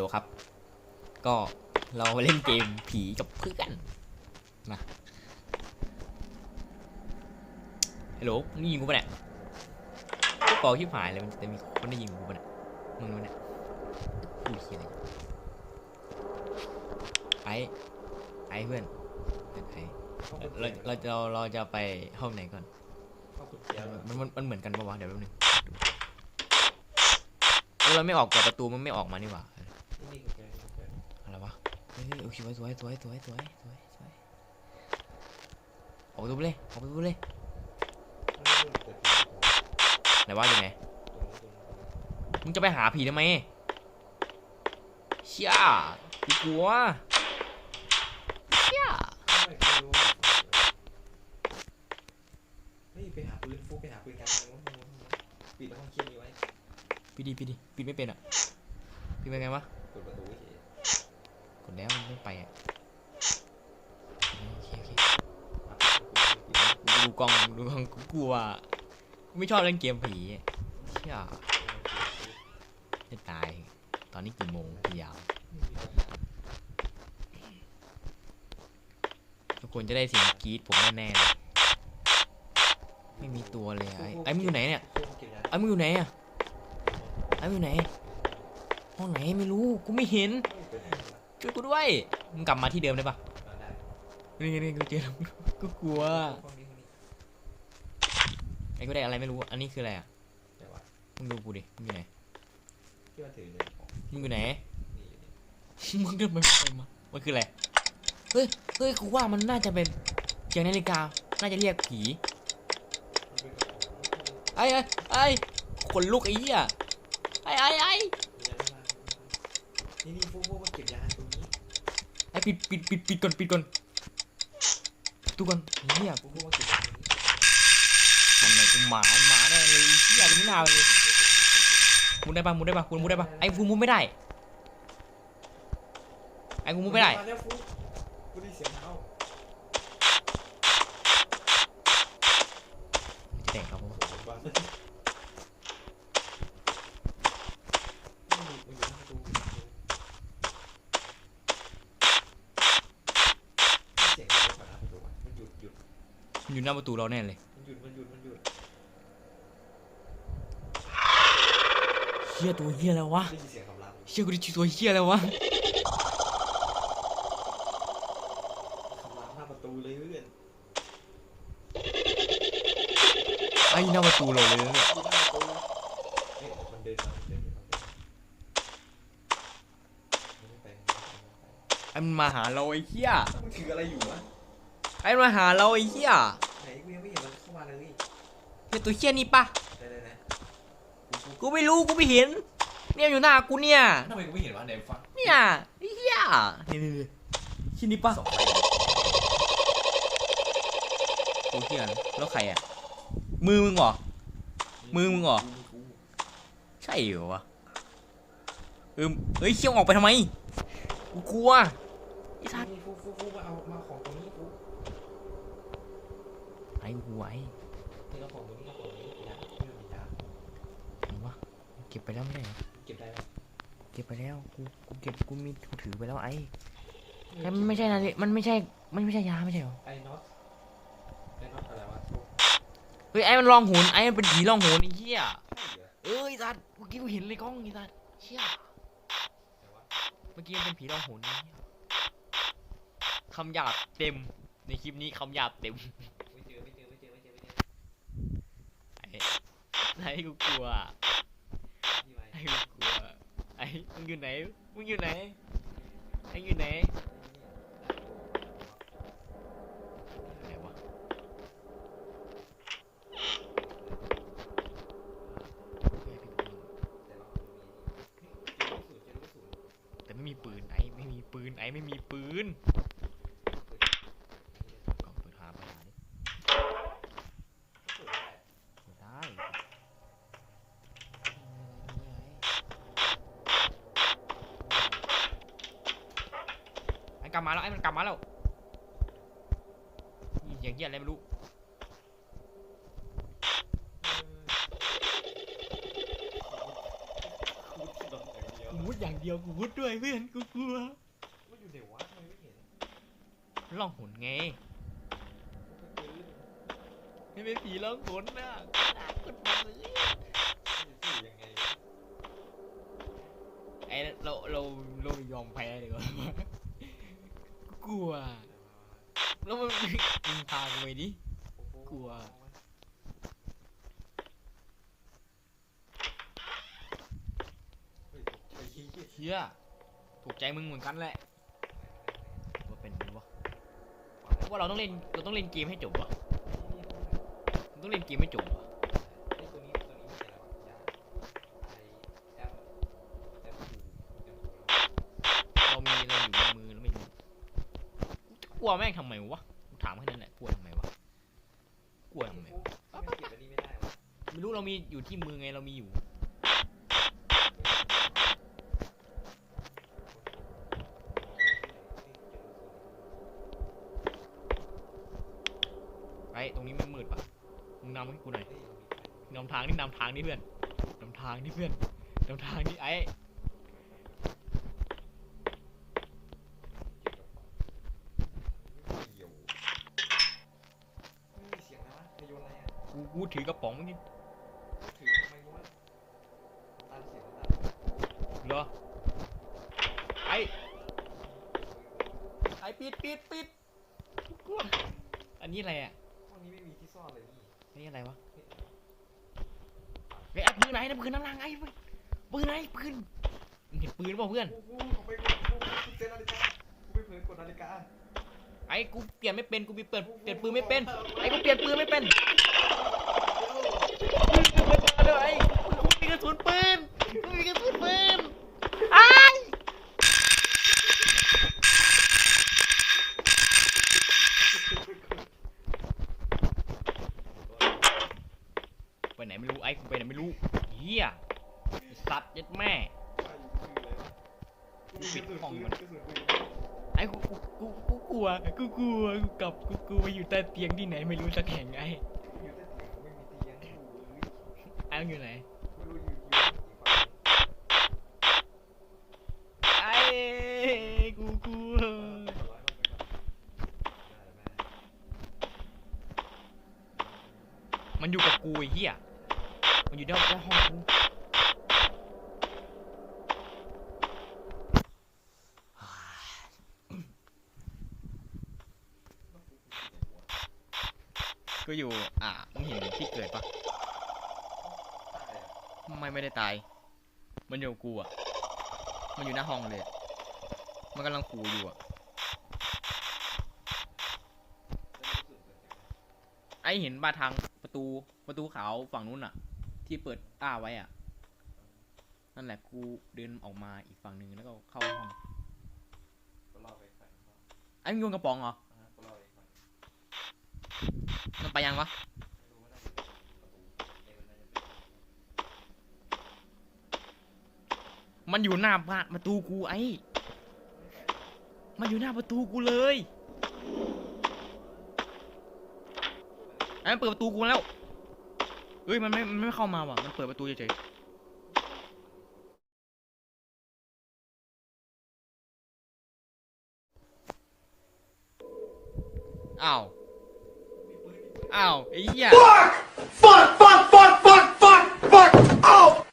ลครับ ก็เรามาเล่นเกมผีกับเพื่อนนะฮัลโหลมึงได้ยิงกูปะเนี่ยปอกชิบหายเลยมันจะมีคนได้ยิงกูปะเนี่ยมึงวะเนี่ยพูดเคียอะไรไอ้ไอ้เพื่อนไอ้เราเราเราเราจะไปห้องไหนก่อนเข้ากุญแจแบบมันมันมันเหมือนกันปะวะเดี๋ยวแป๊บนึงดูเออเราไม่ออกกดประตูมันไม่ออกมานี่หว่า นี่กุญแจกุญแจ อะไรวะเฮ้ย โอเคสวยสวยสวยสวยสวยสวยออกประตูไปเลยออกประตูไปเลยไม่รู้เปิดไหนว่าอยู่ไหนตรงนี้ตรงนี้มึงจะไปหาผีทำไมเชี่ยกูกลัวเชี่ยไม่ไม่รู้เฮ้ยไปหาปืนฟุกไปหาปืนกันตรงนู้นตรงนู้นปิดห้องเคียนี้ไว้ปิดดิปิดดิปิดไม่เป็นอะปิดเป็นไงวะเปิดประตูไว้เฉยกด แล้วมันไม่ไปอะโอเคโอเคอะปิดกูดูกล้องดูกล้องกูกลัวกูไม่ชอบเล่นเกมผีเชี่ยจะตาย ตอนนี้กี่โมงยาวทุกคนจะได้เสียงกรี๊ดผมแน่ๆเลยไม่มีตัวเลยอะไอ้ไอ้มึงอยู่ไหนเนี่ยฟุกเก็บยาไอ้มึงอยู่ไหนอะไอ้มึงอยู่ไหน ห้องไหนไม่รู้ กูไม่เห็นเปิดให้ดูนะ ช่วยกูด้วย มึงกลับมาที่เดิมได้ปะมาได้นี่นี่กูเจอแล้วกูกลัวห้องนี้ห้องนี้ไอ้กูได้อะไรไม่รู้ อันนี้คืออะไรอะแต่ว่ามึงดูกูดิ มึงอยู่ไหนที่ว่าถือเลยของมึงอยู่ไหนนี่อยู่นี่มึงเดินไปไปมามันคืออะไร เฮ้ย เฮ้ย กูว่ามันน่าจะเป็นเสียงนาฬิกา น่าจะเรียกผีมันเป็นกระป๋องไอ้ไอ้ไอ้ขนลุกไอ้เหี้ยไอ้ไอ้ไอ้มีอะไรบ้างนี่นี่ฟุกฟุกมาเก็บยาตรงนี้ ไอ้ปิดปิดปิดปิดก่อนปิดก่อนปิดตู้ก่อนเหี้ยกฟุกมาเก็บยาตรงนี้มันไงกูหมาหมาแน่เลยไอ้เหี้ยไม่น่าเลยมุดได้ปะมุดได้ปะคุณมุดได้ปะไอ้กูมุดไม่ได้ไอ้กูมุดไม่ได้มาแล้วฟุกกูได้เสียงเท้าจะแตกครับผมบ้านไม่มีไม่มีประตูเสียงอะไรก่อนนะประตูอะมันหยุดหยุด มัน อยู่หน้าประตูเราแน่เลยมันหยุดมันหยุดมันหยุดเหี้ยตัวเหี้ยแล้ววะได้ยินเสียงคำรามเหี้ยกูได้ชื่อตัวเหี้ยแล้ววะคำรามหน้าประตูเลยเพื่อนไอ้หน้าประตูเราเลยนะเนี่ยที่หน้าประตูเฮ้ยมันเดินมามันเดินมามันไม่ไปมันไม่ไปไอ้มันมาหาเราไอ้เหี้ยมึงถืออะไรอยู่วะ ไอ้มันมาหาเราไอ้เหี้ยไหนกูยังไม่เห็นมันเข้ามาเลยเหี้ยตัวเหี้ยนี่ปะได้ได้ได้กูไม่รู้กูไม่เห็น เนี่ยอยู่หน้ากูเนี่ยทำไมกูไม่เห็นวะไหนฟังเนี่ยไอ้เหี้ยนี่นี่นี่ชิ้นนี้ปะสองไฟกูเหี้ยแล้วใครอะมือมึงเหรอมือมึงเหรอใช่เหรอวะเออเฮ้ยเขี้ยวออกไปทำไมกูกลัวไอ้สัสนี่ฟูฟูฟูมาเอามาของตรงนี้ฟูไอ้กูไว้นี่เอาของตรงนี้เอาของตรงนี้ยาไม่มียาไหนวะเก็บไปแล้วไม่ใช่เหรอเก็บได้ไหมเก็บไปแล้ว กู กูเก็บ กูมีกูถือไปแล้วไอ้ไอ้มันไม่ใช่นาฬิมันไม่ใช่ มันไม่ใช่ยาไม่ใช่เหรอ ไอ้น็อตไอ้น็อตอะไรวะฟูเฮ้ยไอ้มันลองหนไอ้มันเป็นผีลองหนไอ้เหี้ยใช่เหรอเอ้ยสัสเมื่อกี้กูเห็นเลยกล้องไอ้สัสเชี่ยแต่ว่าเมื่อกี้มันเป็นผีลองหนไอ้เหี้ยคำหยาบเต็มในคลิปนี้คำหยาบเต็ม ไอ้ไอ้กูกลัวนี่ไว้ไอ้กูกลัวไอ้มึงอยู่ไหนมึงอยู่ไหนไอ้อยู่ไหนไหนวะแต่ไม่มีปืนไอ้ไม่มีปืนไอ้ไม่มีปืนกล่องเปิดหาปัญหาดิเปิดได้ ไอ้ กลับมาแล้วไอ้มันกลับมาแล้วนี่เสียงเหี้ยอะไรไม่รู้มุดอย่างเดียวกูมุดด้วยเพื่อนกูกลัวมันอยู่เดี๋ยววะทำไมไม่เห็นล่องหนไงมันไปปืนไม่เป็นผีล่องหนนะกดมาเลยมันจะสื่อยังไงวะไอเราเราเรายอมแพ้ดีกว่า กลัว แล้วมันมึงพากูไปดิ กลัว เฮียถูกใจมึงเหมือนกันแหละว่าเป็นไงวะว่าเราต้องเล่น เราต้องเล่นเกมให้จบวะเราต้องเล่นเกมให้จบวะ ไอ้ตัวนี้ตัวนี้มีอะไรวะยาไอแอปแอปดูแอปดูแล้ว เรามีอะไรอยู่ในมือแล้วไม่รู้ก ลัวแม่งทำไมวะกูถามแค่นั้นแหละกลัวทำไมวะกลัวทำไมวะทำไมเก็บอันนี้ไม่ได้วะไม่รู้เรามีอยู่ที่มือไงเรามีอยู่ไอ้ตรงนี้มันมืดปะมึงนำให้กูหน่อยเฮ้ยเรามีไฟนำทางนี่นำทางนี่เพื่อนนำทางนี่เพื่อนนำทางนี่ไอ้ ไม่เกี่ยวไม่มีเสียงนะวะใครโยนอะไรอะ กูกูถือกระป๋องนี่ถือทำไมวะตามเสียงตามเหรอ ไอ้ไอ้ปิดปิดปิดกูกลัวอันนี้อะไรอะห้องนี้ไม่มีที่ซ่อนเลยนี่อันนี้อะไรวะไอ้ยไอ้ปืนไหนนะปืนน้ำลังไอ้ปืนปืนไหนปืนมึงเห็นปืนเปล่าเพื่อน กูกูเอาไปกดกูกูเจอนาฬิกากูไปเผลอกดนาฬิกาไอ้กูเปลี่ยนไม่เป็น กูเปลี่ยนเปลี่ยนปืนไม่เป็น ไอ้กูเปลี่ยนปืนไม่เป็น เดี๋ยวไอ้กูไม่มีกระสุนปืนกูไม่มีกระสุนปืนไอ้ไปไหนไม่รู้ไอ้กูไปไหนไม่รู้เฮียไอ้สัตว์ยัดแม่ปิดห้องก่อนไอ้กูกูกูกูกลัวกูกลัวกูกลับกูกลัวอยู่ใต้เตียงที่ไหนไม่รู้สักแห่งไอ้ อยู่ใต้เตียงไม่มีเตียงอยู่ ไอ้มึงอยู่ไหนไอ้กูกลัวร้อยลงไปก่อนได้แม่มันอยู่กับกูไอ้เหี้ยมันอยู่ในห้องห้องกูก็อยู่ อะมึงเห็นที่เกิดปะ ไม่ไม่ได้ตาย มันอยู่กับกูอะ มันอยู่หน้าห้องเลยอะมันกำลังขู่อยู่อะแล้วรู้สึกเหมือนกันไอเห็นบานทางประตูประตูขาวฝั่งนู้นอะที่เปิดอ้าไว้อะนั่นแหละกูเดินออกมาอีกฝั่งหนึ่งแล้วก็เข้าห้องก็รอไปฝั่งก็ไอ้มึงโยนกระป๋องเหรออ่าก็รอไปฝั่งมันไปยังวะ ไม่รู้ว่าน่าจะเป็นประตูเออน่าจะเป็น มันอยู่หน้าบ้านประตูกูไอ้ มันอยู่หน้าประตูกูเลยไอ้มันเปิดประตูกูแล้วเอ้ยมันไม่มันไม่เข้ามาว่ะ มันเปิดประตูเฉยๆอ้าว อ้าวไอ้เหี้ย Fuck! Fuck! Fuck! Fuck! Fuck! Fuck! Fuck! Oh!